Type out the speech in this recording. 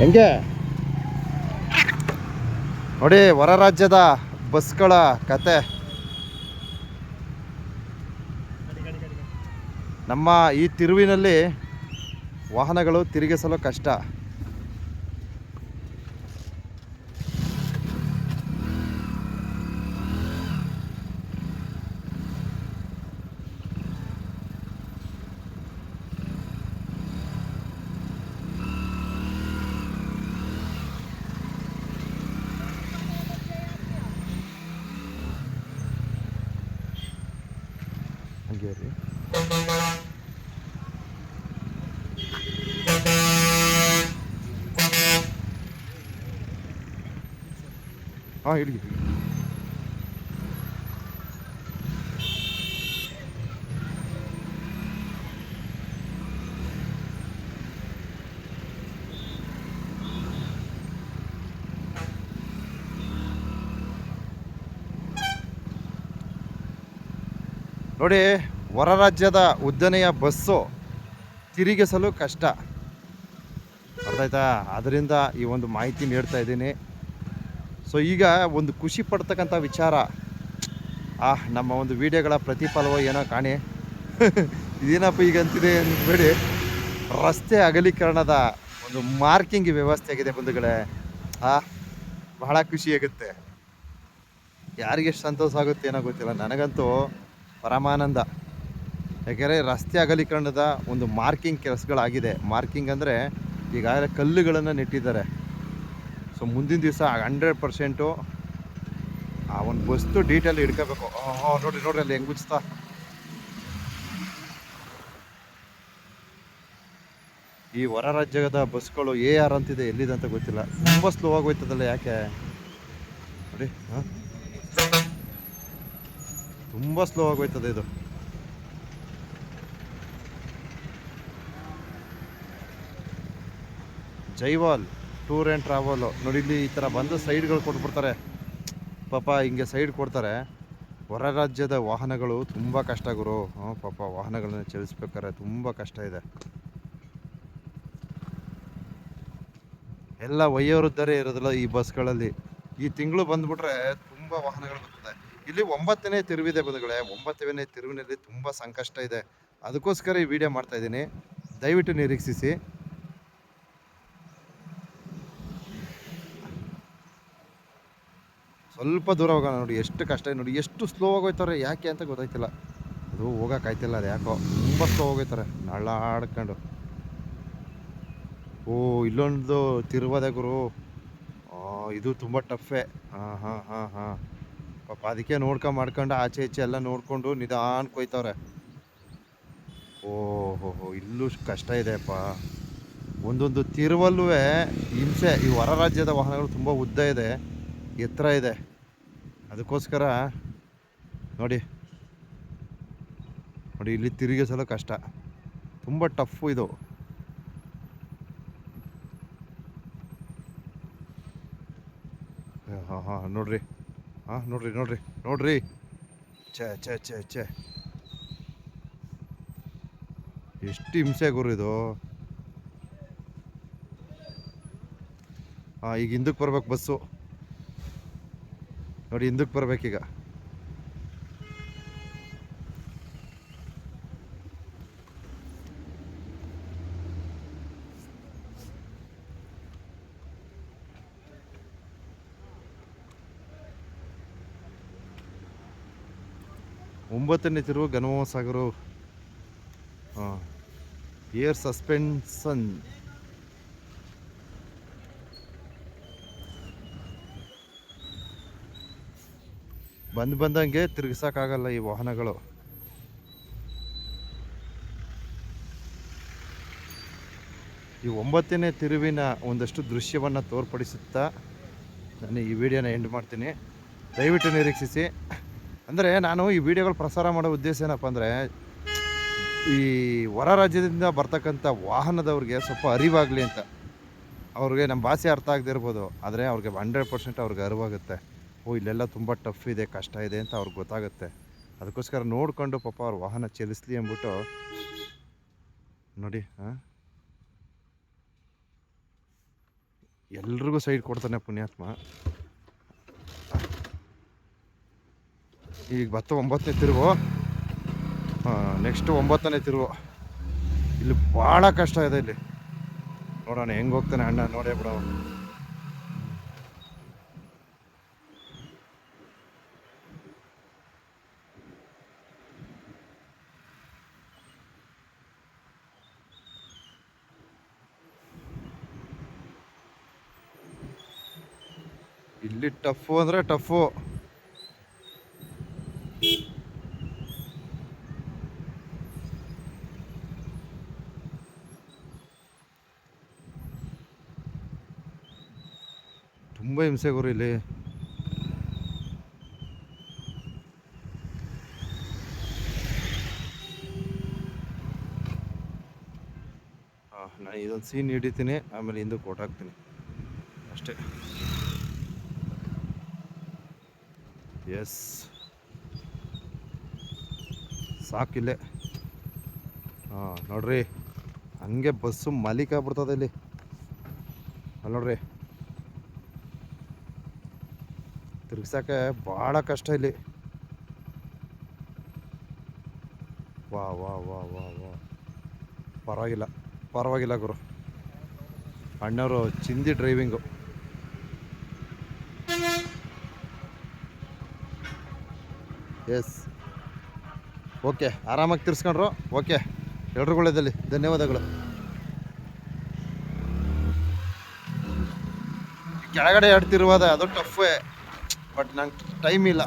ಹೆಂಗೆ? ನೋಡಿ ಹೊರ ರಾಜ್ಯದ ಬಸ್ಗಳ ಕತೆ. ನಮ್ಮ ಈ ತಿರುವಿನಲ್ಲಿ ವಾಹನಗಳು ತಿರುಗಿಸಲು ಕಷ್ಟ. ಹಂಗೆ ರೀ ಹಾಂ ನೋಡಿ, ಹೊರ ರಾಜ್ಯದ ಉದ್ದನೆಯ ಬಸ್ಸು ತಿರುಗಿಸಲು ಕಷ್ಟ. ಅರ್ಥ ಆಯ್ತಾ ಅದರಿಂದ ಈ ಒಂದು ಮಾಹಿತಿ ನೀಡ್ತಾ ಇದ್ದೀನಿ. ಸೊ ಈಗ ಒಂದು ಖುಷಿ ಪಡ್ತಕ್ಕಂಥ ವಿಚಾರ. ಆ, ನಮ್ಮ ಒಂದು ವಿಡಿಯೋಗಳ ಪ್ರತಿಫಲವೋ ಏನೋ ಕಾಣಿ. ಇದೇನಪ್ಪ ಈಗ ಅಂತಿದೆ ಅಂದ್ಬೇಡಿ ರಸ್ತೆ ಅಗಲೀಕರಣದ ಒಂದು ಮಾರ್ಕಿಂಗ್ ವ್ಯವಸ್ಥೆ ಆಗಿದೆ ಬಂಧುಗಳೇ. ಆ, ಬಹಳ ಖುಷಿಯಾಗುತ್ತೆ ಯಾರಿಗೆ ಸಂತೋಷ ಆಗುತ್ತೆ ಏನೋ ಗೊತ್ತಿಲ್ಲ. ನನಗಂತೂ ಪರಮಾನಂದ. ಯಾಕೆಂದರೆ ರಸ್ತೆ ಅಗಲೀಕರಣದ ಒಂದು ಮಾರ್ಕಿಂಗ್ ಕೆಲಸಗಳಾಗಿದೆ. ಮಾರ್ಕಿಂಗ್ ಅಂದರೆ ಈಗಾಗಲೇ ಕಲ್ಲುಗಳನ್ನು ನೆಟ್ಟಿದ್ದಾರೆ. ಸೊ ಮುಂದಿನ ದಿವಸ ಹಂಡ್ರೆಡ್ ಪರ್ಸೆಂಟು ಆ ಒಂದು ವಸ್ತು ಡೀಟೇಲ್ ಹಿಡ್ಕೋಬೇಕು. ನೋಡಿ ನೋಡ್ರಿ ಅಲ್ಲಿ ಹೆಂಗೆ ಈ ಹೊರ ರಾಜ್ಯದ ಬಸ್ಗಳು ಎ ಆರ್ ಅಂತಿದೆ. ಎಲ್ಲಿದೆ ಅಂತ ಗೊತ್ತಿಲ್ಲ. ತುಂಬ ಸ್ಲೋ ಆಗೋಯ್ತದಲ್ಲ ಯಾಕೆ? ನೋಡಿ, ಹಾಂ? ತುಂಬ ಸ್ಲೋ ಆಗೋಯ್ತದೆ ಇದು. Jaiwal, tour and travel. ನೋಡಿ ಇಲ್ಲಿ ಈ ಥರ ಬಂದು ಸೈಡ್ಗಳು ಕೊಟ್ಬಿಡ್ತಾರೆ. ಪಾಪ ಹಿಂಗೆ ಸೈಡ್ ಕೊಡ್ತಾರೆ. ಹೊರ ರಾಜ್ಯದ ವಾಹನಗಳು ತುಂಬ ಕಷ್ಟ ಗುರು. ಹ್ಞೂ ಪಾಪ ವಾಹನಗಳನ್ನ ಚಲಿಸ್ಬೇಕಾದ್ರೆ ತುಂಬ ಕಷ್ಟ ಇದೆ. ಎಲ್ಲ ವಯೋವೃದ್ಧರೇ ಇರೋದಿಲ್ಲ ಈ ಬಸ್ಗಳಲ್ಲಿ. ಈ ತಿಂಗಳು ಬಂದ್ಬಿಟ್ರೆ ತುಂಬ ವಾಹನಗಳು ಬರ್ತದೆ. ಇಲ್ಲಿ ಒಂಬತ್ತನೇ ತಿರುವಿದೆ ಬಂಧುಗಳೇ, ಒಂಬತ್ತನೇ ತಿರುವಿನಲ್ಲಿ ತುಂಬ ಸಂಕಷ್ಟ ಇದೆ. ಅದಕ್ಕೋಸ್ಕರ ಈ ವಿಡಿಯೋ ಮಾಡ್ತಾ ಇದ್ದೀನಿ. ದಯವಿಟ್ಟು ನಿರೀಕ್ಷಿಸಿ. ಸ್ವಲ್ಪ ದೂರ ಹೋಗೋಣ ನೋಡಿ, ಎಷ್ಟು ಕಷ್ಟ ನೋಡಿ, ಎಷ್ಟು ಸ್ಲೋ ಆಗೋಯ್ತಾರೆ ಯಾಕೆ ಅಂತ ಗೊತ್ತಾಯ್ತಿಲ್ಲ. ಅದು ಹೋಗೋಕ್ಕಾಯ್ತಿಲ್ಲ ಅದು ಯಾಕೋ, ತುಂಬ ಸ್ಲೋ ಹೋಗೋಯ್ತಾರೆ ನಳ್ಳ ಆಡ್ಕೊಂಡು ಓ, ಇಲ್ಲೊಂದು ತಿರುವದೆ ಗುರು. ಇದು ತುಂಬ ಟಫೇ ಹಾಂ ಹಾಂ ಹಾಂ ಹಾಂ. ಪಾಪ, ಅದಕ್ಕೆ ನೋಡ್ಕೊಂಡು ಮಾಡ್ಕೊಂಡು ಆಚೆ ಈಚೆ ಎಲ್ಲ ನೋಡಿಕೊಂಡು ನಿಧಾನ ಕೊಯ್ತವ್ರೆ. ಓಹೋ ಇಲ್ಲೂ ಕಷ್ಟ ಇದೆಯಪ್ಪ. ಒಂದೊಂದು ತಿರುವಲ್ಲೂ ಹಿಂಸೆ, ಈ ಹೊರ ರಾಜ್ಯದ ವಾಹನಗಳು ತುಂಬ ಉದ್ದ ಇದೆ, ಎತ್ತರ ಇದೆ. ಅದಕ್ಕೋಸ್ಕರ ನೋಡಿ ನೋಡಿ, ಇಲ್ಲಿ ತಿರುಗಿಸಲು ಕಷ್ಟ. ತುಂಬ ಟಫು ಇದು. ಹಾಂ ಹಾಂ, ನೋಡ್ರಿ. ಹಾಂ ನೋಡ್ರಿ ನೋಡ್ರಿ ನೋಡ್ರಿ. ಛೇ ಛೇ ಛೇ ಛೇ. ಎಷ್ಟು ಹಿಂಸೆ ಗುರು ಇದು. ಹಾಂ ಈಗ ಹಿಂದಕ್ಕೆ ಬರ್ಬೇಕು ಬಸ್ಸು. ನೋಡಿ, ಹಿಂದಕ್ಕೆ ಬರ್ಬೇಕೀಗ. ಒಂಬತ್ತನೇ ತಿರುವು ಹಾಂ ಏರ್ ಸಸ್ಪೆನ್ಸನ್ ಬಂದು ಬಂದಂಗೆ ತಿರುಗಿಸೋಕ್ಕಾಗಲ್ಲ ಈ ವಾಹನಗಳು. ಈ ಒಂಬತ್ತನೇ ತಿರುವಿನ ಒಂದಷ್ಟು ದೃಶ್ಯವನ್ನು ತೋರ್ಪಡಿಸುತ್ತಾ ನಾನು ಈ ವಿಡಿಯೋನ ಎಂಡ್ ಮಾಡ್ತೀನಿ. ದಯವಿಟ್ಟು ನಿರೀಕ್ಷಿಸಿ. ಅಂದರೆ ನಾನು ಈ ವಿಡಿಯೋಗಳು ಪ್ರಸಾರ ಮಾಡೋ ಉದ್ದೇಶ ಏನಪ್ಪ ಅಂದರೆ, ಈ ಹೊರ ರಾಜ್ಯದಿಂದ ಬರ್ತಕ್ಕಂಥ ವಾಹನದವ್ರಿಗೆ ಸ್ವಲ್ಪ ಅರಿವಾಗಲಿ ಅಂತ. ಅವ್ರಿಗೆ ನಮ್ಮ ಭಾಷೆ ಅರ್ಥ ಆಗದೆ ಇರ್ಬೋದು, ಆದರೆ ಅವ್ರಿಗೆ ಹಂಡ್ರೆಡ್ ಪರ್ಸೆಂಟ್ ಅವ್ರಿಗೆ ಅರಿವಾಗುತ್ತೆ. ಓ, ಇಲ್ಲೆಲ್ಲ ತುಂಬ ಟಫ್ ಇದೆ, ಕಷ್ಟ ಇದೆ ಅಂತ ಅವ್ರಿಗೆ ಗೊತ್ತಾಗುತ್ತೆ. ಅದಕ್ಕೋಸ್ಕರ ನೋಡಿಕೊಂಡು ಪಾಪ ಅವ್ರ ವಾಹನ ಚಲಿಸ್ಲಿ ಅಂದ್ಬಿಟ್ಟು, ನೋಡಿ, ಹಾಂ. ಎಲ್ರಿಗೂ ಸೈಡ್ ಕೊಡ್ತಾನೆ ಪುಣ್ಯಾತ್ಮ. ಈಗ ಬತ್ತ ಒಂಬತ್ತನೇ ತಿರುವು. ನೆಕ್ಸ್ಟ್ ಒಂಬತ್ತನೇ ತಿರುವು. ಇಲ್ಲಿ ಭಾಳ ಕಷ್ಟ ಇದೆ ಇಲ್ಲಿ. ನೋಡೋಣ, ಹೆಂಗೆ ಹೋಗ್ತಾನೆ ಅಣ್ಣ, ನೋಡೇ ಬಿಡೋ ಇಲ್ಲಿ ಟಫು ಅಂದರೆ ಟಫು. ತುಂಬ ಹಿಂಸೆ ಗುರು ಇಲ್ಲಿ ನಾನು ಇದೊಂದು ಸೀನ್ ಹಿಡಿತೀನಿ, ಆಮೇಲೆ ಹಿಂದಕ್ಕೆ ಕೊಟ್ಟಾಕ್ತೀನಿ ಅಷ್ಟೇ. ಎಸ್ ಸಾಕಿಲ್ಲೇ ಹಾಂ ನೋಡ್ರಿ, ಹಂಗೆ ಬಸ್ಸು ಮಲಿಕ ಬಿಡ್ತದೆ ಇಲ್ಲಿ. ಅಲ್ಲ ನೋಡ್ರಿ. ತಿರ್ಗ್ಸಕ್ಕೆ ಭಾಳ ಕಷ್ಟ ಇಲ್ಲಿ. ವಾ ವಾ ವಾ ವಾ ವಾ. ಪರವಾಗಿಲ್ಲ ಪರವಾಗಿಲ್ಲ ಗುರು. ಅಣ್ಣವರು ಚಿಂದಿ ಡ್ರೈವಿಂಗು. ಎಸ್. ಓಕೆ, ಆರಾಮಾಗಿ ತಿರ್ಸ್ಕೊಂಡ್ರು? ಓಕೆ ಎಲ್ರಿಗೂ ಒಳ್ಳೆಯದಲ್ಲಿ ಧನ್ಯವಾದಗಳು. ಕೆಳಗಡೆ ಎರಡು ತಿರುವಾದ ಅದು ಟಫೇ ಬಟ್ ನಂಗೆ ಟೈಮ್ ಇಲ್ಲ.